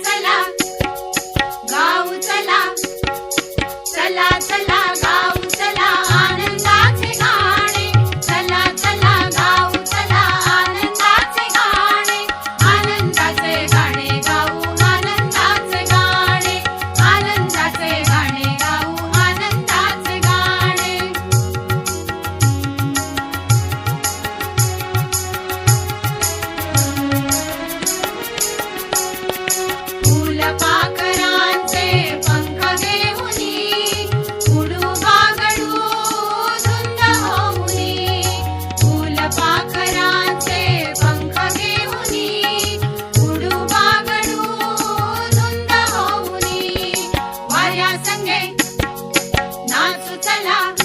salam. संगे नाचू चला वाऱ्या संगे